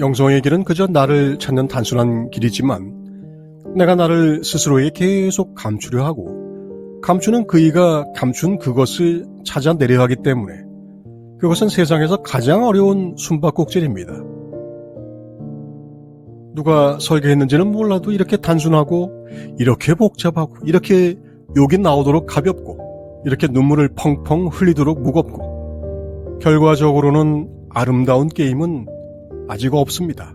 영성의 길은 그저 나를 찾는 단순한 길이지만 내가 나를 스스로에게 계속 감추려 하고 감추는 그이가 감춘 그것을 찾아내려 하기 때문에 그것은 세상에서 가장 어려운 숨바꼭질입니다. 누가 설계했는지는 몰라도 이렇게 단순하고 이렇게 복잡하고 이렇게 욕이 나오도록 가볍고 이렇게 눈물을 펑펑 흘리도록 무겁고 결과적으로는 아름다운 게임은 아직 없습니다.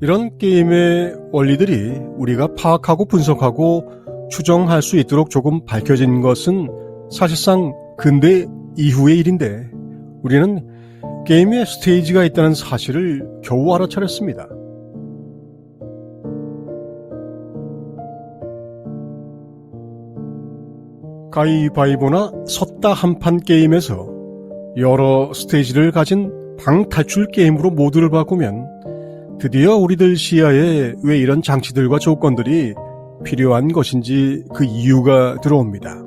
이런 게임의 원리들이 우리가 파악하고 분석하고 추정할 수 있도록 조금 밝혀진 것은 사실상 근대 이후의 일인데 우리는 게임에 스테이지가 있다는 사실을 겨우 알아차렸습니다. 가위바위보나 섰다 한판 게임에서 여러 스테이지를 가진 방 탈출 게임으로 모두를 바꾸면 드디어 우리들 시야에 왜 이런 장치들과 조건들이 필요한 것인지 그 이유가 들어옵니다.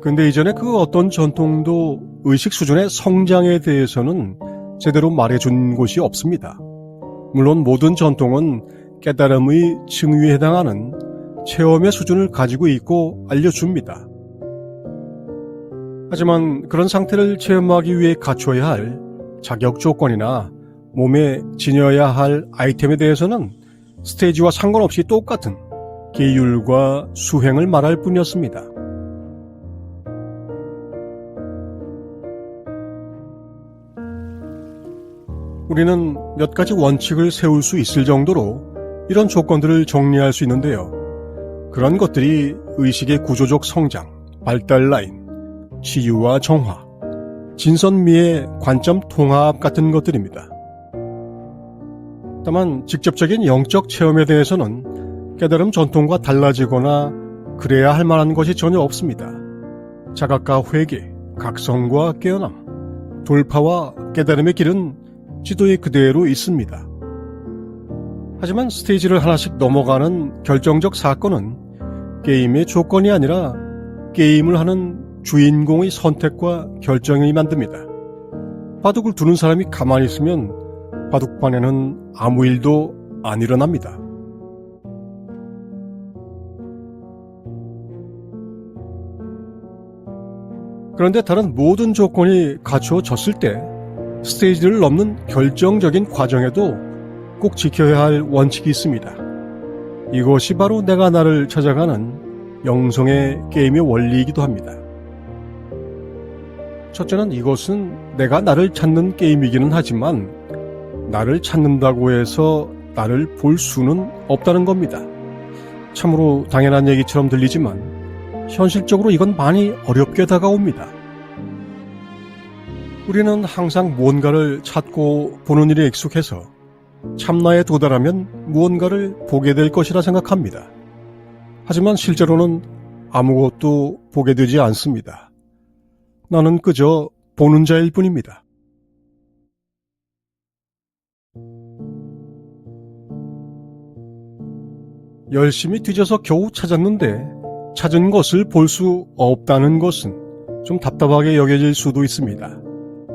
근데 이전에 그 어떤 전통도 의식 수준의 성장에 대해서는 제대로 말해준 곳이 없습니다. 물론 모든 전통은 깨달음의 층위에 해당하는 체험의 수준을 가지고 있고 알려줍니다. 하지만 그런 상태를 체험하기 위해 갖춰야 할 자격 조건이나 몸에 지녀야 할 아이템에 대해서는 스테이지와 상관없이 똑같은 계율과 수행을 말할 뿐이었습니다. 우리는 몇 가지 원칙을 세울 수 있을 정도로 이런 조건들을 정리할 수 있는데요. 그런 것들이 의식의 구조적 성장, 발달 라인, 치유와 정화, 진선미의 관점 통합 같은 것들입니다. 다만 직접적인 영적 체험에 대해서는 깨달음 전통과 달라지거나 그래야 할 만한 것이 전혀 없습니다. 자각과 회개, 각성과 깨어남, 돌파와 깨달음의 길은 지도에 그대로 있습니다. 하지만 스테이지를 하나씩 넘어가는 결정적 사건은 게임의 조건이 아니라 게임을 하는 주인공의 선택과 결정이 만듭니다. 바둑을 두는 사람이 가만히 있으면 바둑판에는 아무 일도 안 일어납니다. 그런데 다른 모든 조건이 갖추어졌을 때 스테이지를 넘는 결정적인 과정에도 꼭 지켜야 할 원칙이 있습니다. 이것이 바로 내가 나를 찾아가는 영성의 게임의 원리이기도 합니다. 첫째는 이것은 내가 나를 찾는 게임이기는 하지만 나를 찾는다고 해서 나를 볼 수는 없다는 겁니다. 참으로 당연한 얘기처럼 들리지만 현실적으로 이건 많이 어렵게 다가옵니다. 우리는 항상 무언가를 찾고 보는 일에 익숙해서 참나에 도달하면 무언가를 보게 될 것이라 생각합니다. 하지만 실제로는 아무것도 보게 되지 않습니다. 나는 그저 보는 자일 뿐입니다. 열심히 뒤져서 겨우 찾았는데 찾은 것을 볼 수 없다는 것은 좀 답답하게 여겨질 수도 있습니다.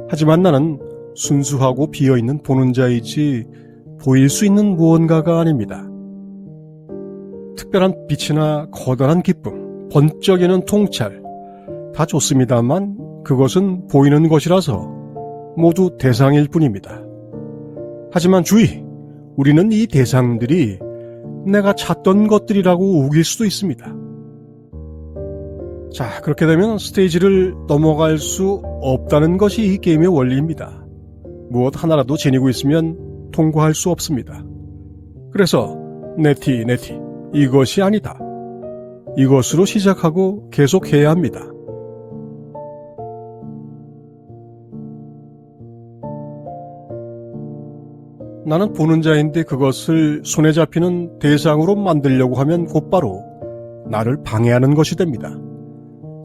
하지만 나는 순수하고 비어있는 보는 자이지 보일 수 있는 무언가가 아닙니다. 특별한 빛이나 커다란 기쁨, 번쩍이는 통찰, 다 좋습니다만 그것은 보이는 것이라서 모두 대상일 뿐입니다. 하지만 주의, 우리는 이 대상들이 내가 찾던 것들이라고 우길 수도 있습니다. 자, 그렇게 되면 스테이지를 넘어갈 수 없다는 것이 이 게임의 원리입니다. 무엇 하나라도 지니고 있으면 통과할 수 없습니다. 그래서 네티, 네티, 이것이 아니다. 이것으로 시작하고 계속해야 합니다. 나는 보는 자인데 그것을 손에 잡히는 대상으로 만들려고 하면 곧바로 나를 방해하는 것이 됩니다.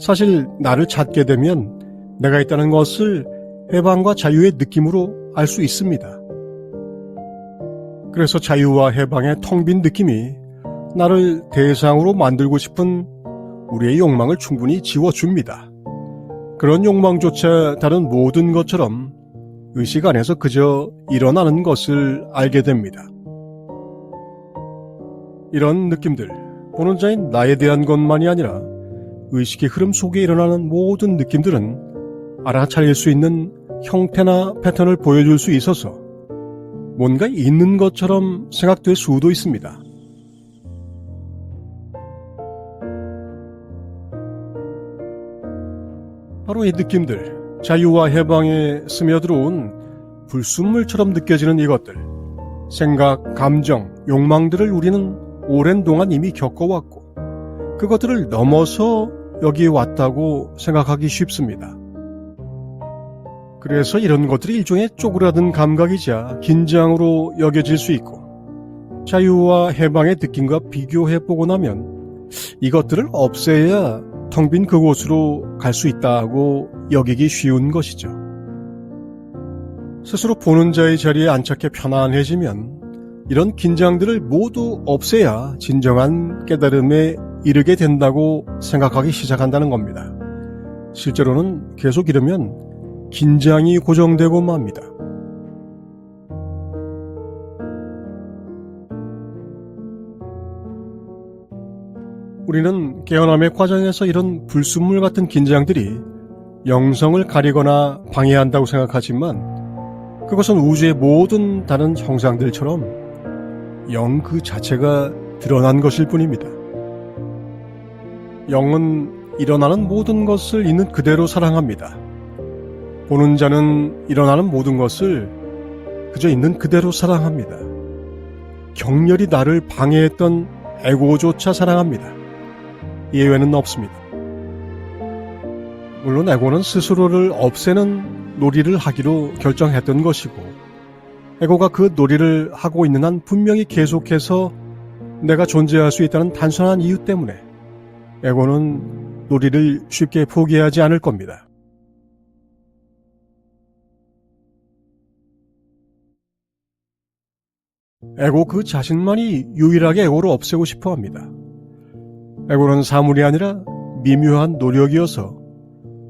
사실 나를 찾게 되면 내가 있다는 것을 해방과 자유의 느낌으로 알 수 있습니다. 그래서 자유와 해방의 텅 빈 느낌이 나를 대상으로 만들고 싶은 우리의 욕망을 충분히 지워줍니다. 그런 욕망조차 다른 모든 것처럼 의식 안에서 그저 일어나는 것을 알게 됩니다. 이런 느낌들, 보는 자인 나에 대한 것만이 아니라 의식의 흐름 속에 일어나는 모든 느낌들은 알아차릴 수 있는 형태나 패턴을 보여줄 수 있어서 뭔가 있는 것처럼 생각될 수도 있습니다. 바로 이 느낌들, 자유와 해방에 스며들어온 불순물처럼 느껴지는 이것들, 생각, 감정, 욕망들을 우리는 오랜 동안 이미 겪어왔고, 그것들을 넘어서 여기에 왔다고 생각하기 쉽습니다. 그래서 이런 것들이 일종의 쪼그라든 감각이자 긴장으로 여겨질 수 있고, 자유와 해방의 느낌과 비교해 보고 나면 이것들을 없애야 텅 빈 그곳으로 갈 수 있다고 여기기 쉬운 것이죠. 스스로 보는 자의 자리에 안착해 편안해지면 이런 긴장들을 모두 없애야 진정한 깨달음에 이르게 된다고 생각하기 시작한다는 겁니다. 실제로는 계속 이러면 긴장이 고정되고 맙니다. 우리는 깨어남의 과정에서 이런 불순물 같은 긴장들이 영성을 가리거나 방해한다고 생각하지만 그것은 우주의 모든 다른 형상들처럼 영 그 자체가 드러난 것일 뿐입니다. 영은 일어나는 모든 것을 있는 그대로 사랑합니다. 보는 자는 일어나는 모든 것을 그저 있는 그대로 사랑합니다. 격렬히 나를 방해했던 에고조차 사랑합니다. 예외는 없습니다. 물론 에고는 스스로를 없애는 놀이를 하기로 결정했던 것이고, 에고가 그 놀이를 하고 있는 한 분명히 계속해서 내가 존재할 수 있다는 단순한 이유 때문에 에고는 놀이를 쉽게 포기하지 않을 겁니다. 에고 그 자신만이 유일하게 에고를 없애고 싶어 합니다. 에고는 사물이 아니라 미묘한 노력이어서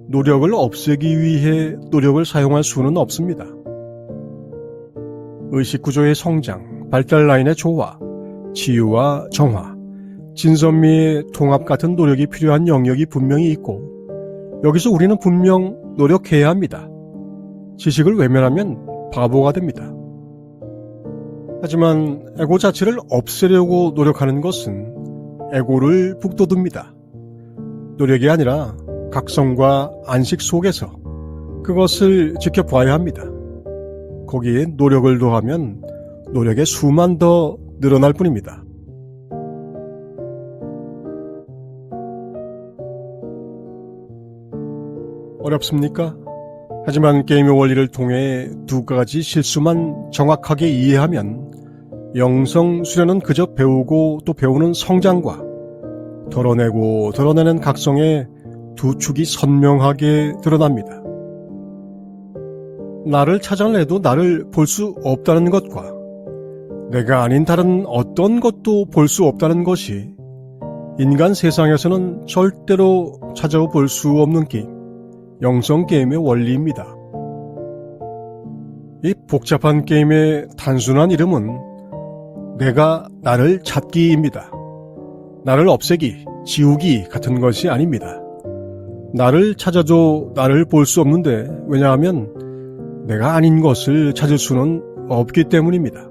노력을 없애기 위해 노력을 사용할 수는 없습니다. 의식 구조의 성장, 발달 라인의 조화, 치유와 정화, 진선미의 통합 같은 노력이 필요한 영역이 분명히 있고 여기서 우리는 분명 노력해야 합니다. 지식을 외면하면 바보가 됩니다. 하지만 에고 자체를 없애려고 노력하는 것은 에고를 북돋웁니다. 노력이 아니라 각성과 안식 속에서 그것을 지켜봐야 합니다. 거기에 노력을 더하면 노력의 수만 더 늘어날 뿐입니다. 어렵습니까? 하지만 게임의 원리를 통해 두 가지 실수만 정확하게 이해하면 영성 수련은 그저 배우고 또 배우는 성장과 덜어내고 덜어내는 각성의 두 축이 선명하게 드러납니다. 나를 찾아내도 나를 볼 수 없다는 것과 내가 아닌 다른 어떤 것도 볼 수 없다는 것이 인간 세상에서는 절대로 찾아볼 수 없는 게임, 영성 게임의 원리입니다. 이 복잡한 게임의 단순한 이름은 내가 나를 찾기입니다. 나를 없애기, 지우기 같은 것이 아닙니다. 나를 찾아도 나를 볼 수 없는데 왜냐하면 내가 아닌 것을 찾을 수는 없기 때문입니다.